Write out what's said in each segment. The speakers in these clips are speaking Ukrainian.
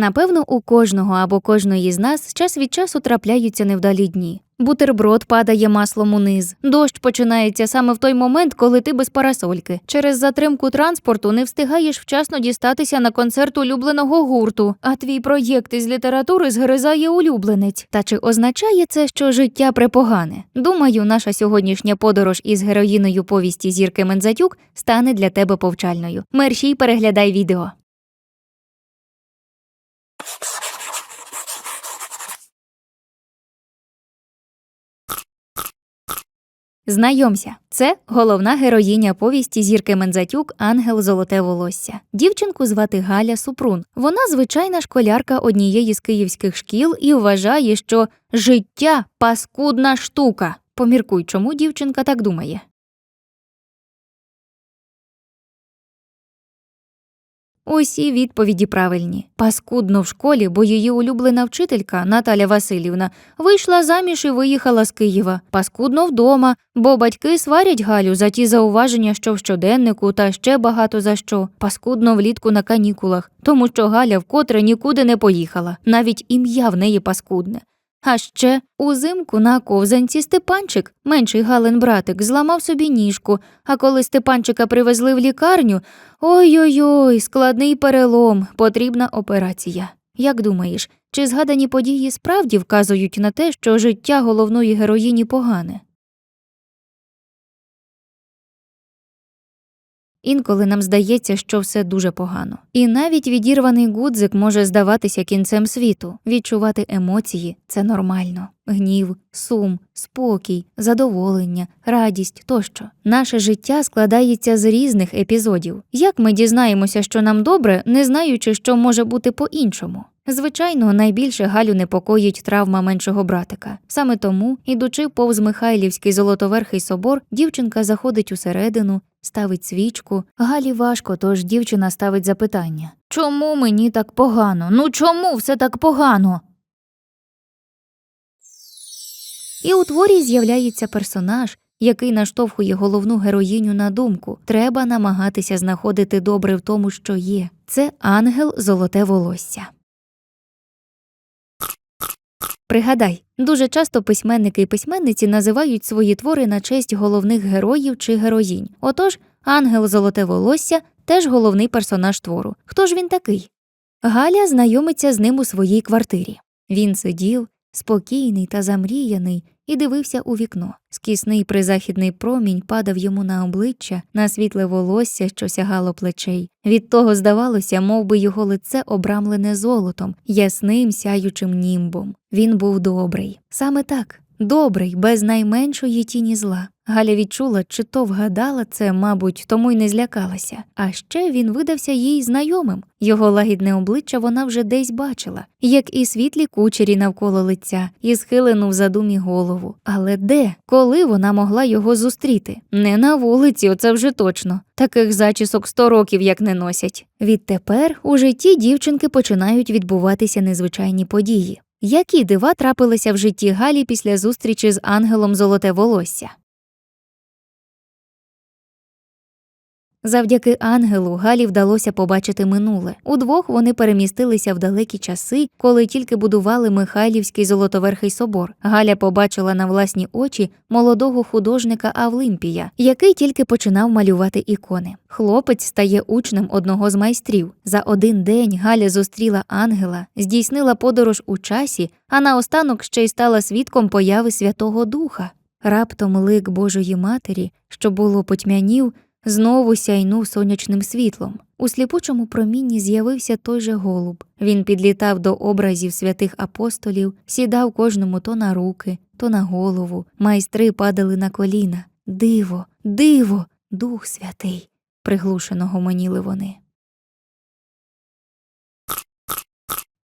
Напевно, у кожного або кожної з нас час від часу трапляються невдалі дні. Бутерброд падає маслом униз. Дощ починається саме в той момент, коли ти без парасольки. Через затримку транспорту не встигаєш вчасно дістатися на концерт улюбленого гурту, а твій проєкт із літератури згризає улюбленець. Та чи означає це, що життя препогане? Думаю, наша сьогоднішня подорож із героїною повісті зірки Мензатюк стане для тебе повчальною. Мерщій переглядай відео. Знайомся, це головна героїня повісті зірки Мензатюк Ангел Золоте волосся. Дівчинку звати Галя Супрун. Вона звичайна школярка однієї з київських шкіл і вважає, що життя паскудна штука. Поміркуй, чому дівчинка так думає. Усі відповіді правильні. Паскудно в школі, бо її улюблена вчителька Наталя Васильівна вийшла заміж і виїхала з Києва. Паскудно вдома, бо батьки сварять Галю за ті зауваження, що в щоденнику, та ще багато за що. Паскудно влітку на канікулах, тому що Галя вкотре нікуди не поїхала. Навіть ім'я в неї паскудне. А ще узимку на ковзанці Степанчик, менший Галин братик, зламав собі ніжку, а коли Степанчика привезли в лікарню, ой-ой-ой, складний перелом, потрібна операція. Як думаєш, чи згадані події справді вказують на те, що життя головної героїні погане? Інколи нам здається, що все дуже погано. І навіть відірваний гудзик може здаватися кінцем світу. Відчувати емоції це нормально. Гнів, сум, спокій, задоволення, радість тощо. Наше життя складається з різних епізодів. Як ми дізнаємося, що нам добре, не знаючи, що може бути по-іншому? Звичайно, найбільше Галю непокоїть травма меншого братика. Саме тому, ідучи повз Михайлівський золотоверхий собор, дівчинка заходить усередину, ставить свічку. Галі важко, тож дівчина ставить запитання: Чому мені так погано? Ну чому все так погано? І у творі з'являється персонаж, який наштовхує головну героїню на думку. Треба намагатися знаходити добре в тому, що є. Це ангел золоте волосся. Пригадай, дуже часто письменники і письменниці називають свої твори на честь головних героїв чи героїнь. Отож, ангел золоте волосся теж головний персонаж твору. Хто ж він такий? Галя знайомиться з ним у своїй квартирі. Він сидів, спокійний та замріяний, і дивився у вікно. Скісний призахідний промінь падав йому на обличчя, на світле волосся, що сягало плечей. Від того здавалося, мов би його лице обрамлене золотом, ясним сяючим німбом. Він був добрий. Саме так. Добрий, без найменшої тіні зла. Галя відчула, чи то вгадала це, мабуть, тому й не злякалася. А ще він видався їй знайомим. Його лагідне обличчя вона вже десь бачила, як і світлі кучері навколо лиця, і схилену в задумі голову. Але де, коли вона могла його зустріти? Не на вулиці, оце вже точно. Таких зачісок сто років як не носять. Відтепер у житті дівчинки починають відбуватися незвичайні події. Які дива трапилися в житті Галі після зустрічі з ангелом Золоте волосся? Завдяки ангелу Галі вдалося побачити минуле. Удвох вони перемістилися в далекі часи, коли тільки будували Михайлівський золотоверхий собор. Галя побачила на власні очі молодого художника Авлимпія, який тільки починав малювати ікони. Хлопець стає учнем одного з майстрів. За один день Галя зустріла ангела, здійснила подорож у часі, а наостанок ще й стала свідком появи Святого Духа. Раптом лик Божої Матері, що було потьмянів, знову сяйнув сонячним світлом. У сліпучому промінні з'явився той же голуб. Він підлітав до образів святих апостолів, сідав кожному то на руки, то на голову. Майстри падали на коліна. Диво, диво, Дух Святий, приглушено гомоніли вони.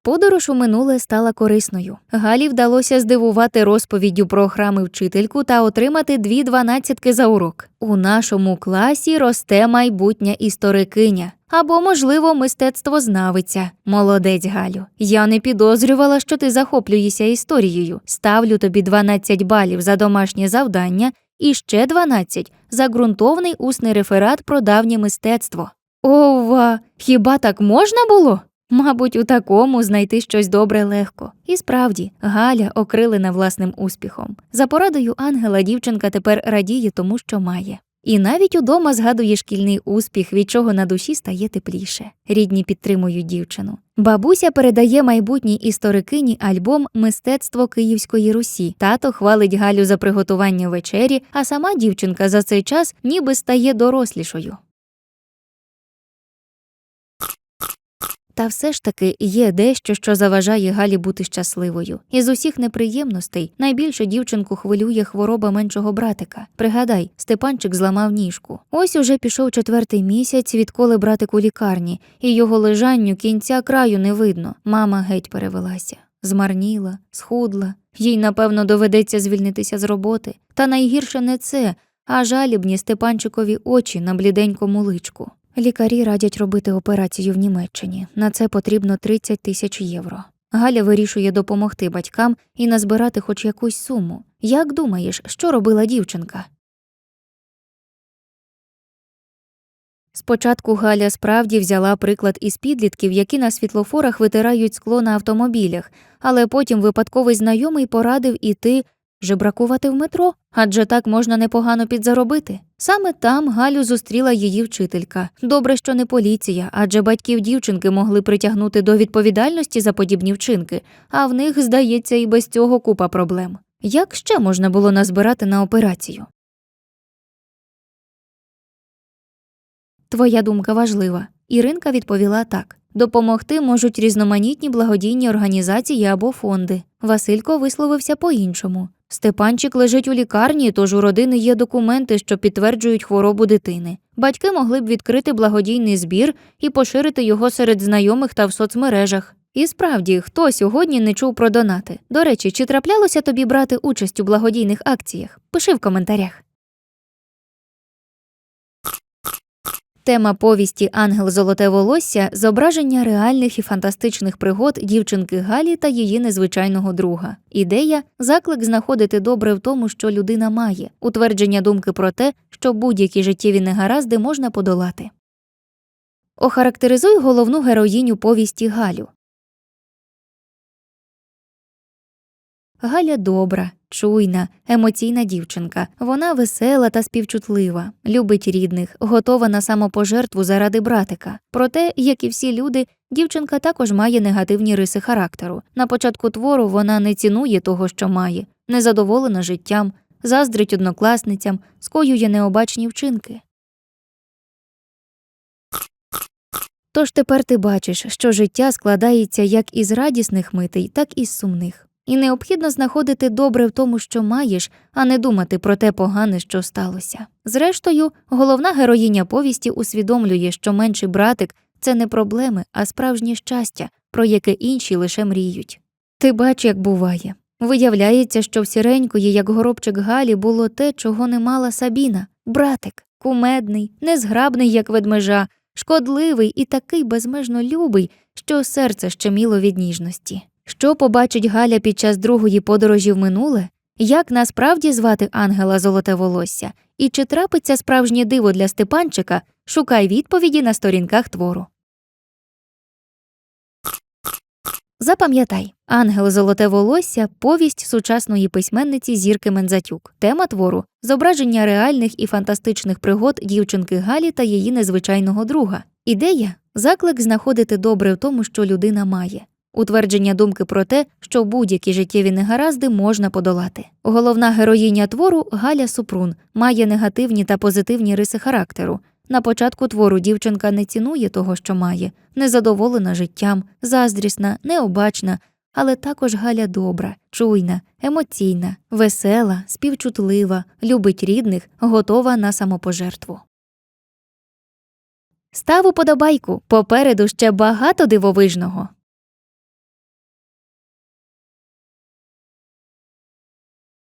Подорож у минуле стала корисною. Галі вдалося здивувати розповіддю про храми вчительку та отримати дві дванадцятки за урок. У нашому класі росте майбутня історикиня. Або, можливо, мистецтвознавиця. Молодець, Галю. Я не підозрювала, що ти захоплюєшся історією. Ставлю тобі 12 балів за домашнє завдання і ще 12 за ґрунтовний усний реферат про давнє мистецтво. Ова, хіба так можна було? Мабуть, у такому знайти щось добре легко. І справді, Галя окрилена власним успіхом. За порадою ангела дівчинка тепер радіє тому, що має. І навіть удома згадує шкільний успіх, від чого на душі стає тепліше. Рідні підтримують дівчину. Бабуся передає майбутній історикині альбом Мистецтво Київської Русі. Тато хвалить Галю за приготування вечері, а сама дівчинка за цей час ніби стає дорослішою. Та все ж таки є дещо, що заважає Галі бути щасливою. Із усіх неприємностей найбільше дівчинку хвилює хвороба меншого братика. Пригадай, Степанчик зламав ніжку. Ось уже пішов четвертий місяць, відколи братик у лікарні, і його лежанню кінця краю не видно. Мама геть перевелася. Змарніла, схудла, їй, напевно, доведеться звільнитися з роботи. Та найгірше не це, а жалібні Степанчикові очі на бліденькому личку. Лікарі радять робити операцію в Німеччині. На це потрібно 30 тисяч євро. Галя вирішує допомогти батькам і назбирати хоч якусь суму. Як думаєш, що робила дівчинка? Спочатку Галя справді взяла приклад із підлітків, які на світлофорах витирають скло на автомобілях, але потім випадковий знайомий порадив іти жебракувати в метро, адже так можна непогано підзаробити. Саме там Галю зустріла її вчителька. Добре, що не поліція, адже батьків дівчинки могли притягнути до відповідальності за подібні вчинки, а в них, здається, і без цього купа проблем. Як ще можна було назбирати на операцію? Твоя думка важлива. Іринка відповіла так: допомогти можуть різноманітні благодійні організації або фонди. Василько висловився по-іншому. Степанчик лежить у лікарні, тож у родини є документи, що підтверджують хворобу дитини. Батьки могли б відкрити благодійний збір і поширити його серед знайомих та в соцмережах. І справді, хто сьогодні не чув про донати? До речі, чи траплялося тобі брати участь у благодійних акціях? Пиши в коментарях. Тема повісті Ангел Золоте волосся зображення реальних і фантастичних пригод дівчинки Галі та її незвичайного друга. Ідея заклик знаходити добре в тому, що людина має, утвердження думки про те, що будь-які життєві негаразди можна подолати. Охарактеризуй головну героїню повісті Галю. Галя добра, чуйна, емоційна дівчинка. Вона весела та співчутлива, любить рідних, готова на самопожертву заради братика. Проте, як і всі люди, дівчинка також має негативні риси характеру. На початку твору вона не цінує того, що має, незадоволена життям, заздрить однокласницям, скоює необачні вчинки. Тож тепер ти бачиш, що життя складається як із радісних митей, так і з сумних. І необхідно знаходити добре в тому, що маєш, а не думати про те погане, що сталося. Зрештою, головна героїня повісті усвідомлює, що менший братик це не проблеми, а справжнє щастя, про яке інші лише мріють. Ти бач, як буває. Виявляється, що в сіренької, як горобчик Галі, було те, чого не мала Сабіна братик, кумедний, незграбний, як ведмежа, шкодливий і такий безмежно любий, що серце щеміло від ніжності. Що побачить Галя під час другої подорожі в минуле? Як насправді звати ангела золоте волосся? І чи трапиться справжнє диво для Степанчика? Шукай відповіді на сторінках твору. Запам'ятай, ангел золоте волосся повість сучасної письменниці Зірки Мензатюк. Тема твору зображення реальних і фантастичних пригод дівчинки Галі та її незвичайного друга. Ідея заклик знаходити добре в тому, що людина має утвердження думки про те, що будь-які життєві негаразди можна подолати. Головна героїня твору Галя Супрун має негативні та позитивні риси характеру. На початку твору дівчинка не цінує того, що має, незадоволена життям, заздрісна, необачна, але також Галя добра, чуйна, емоційна, весела, співчутлива, любить рідних, готова на самопожертву. Став уподобайку попереду ще багато дивовижного.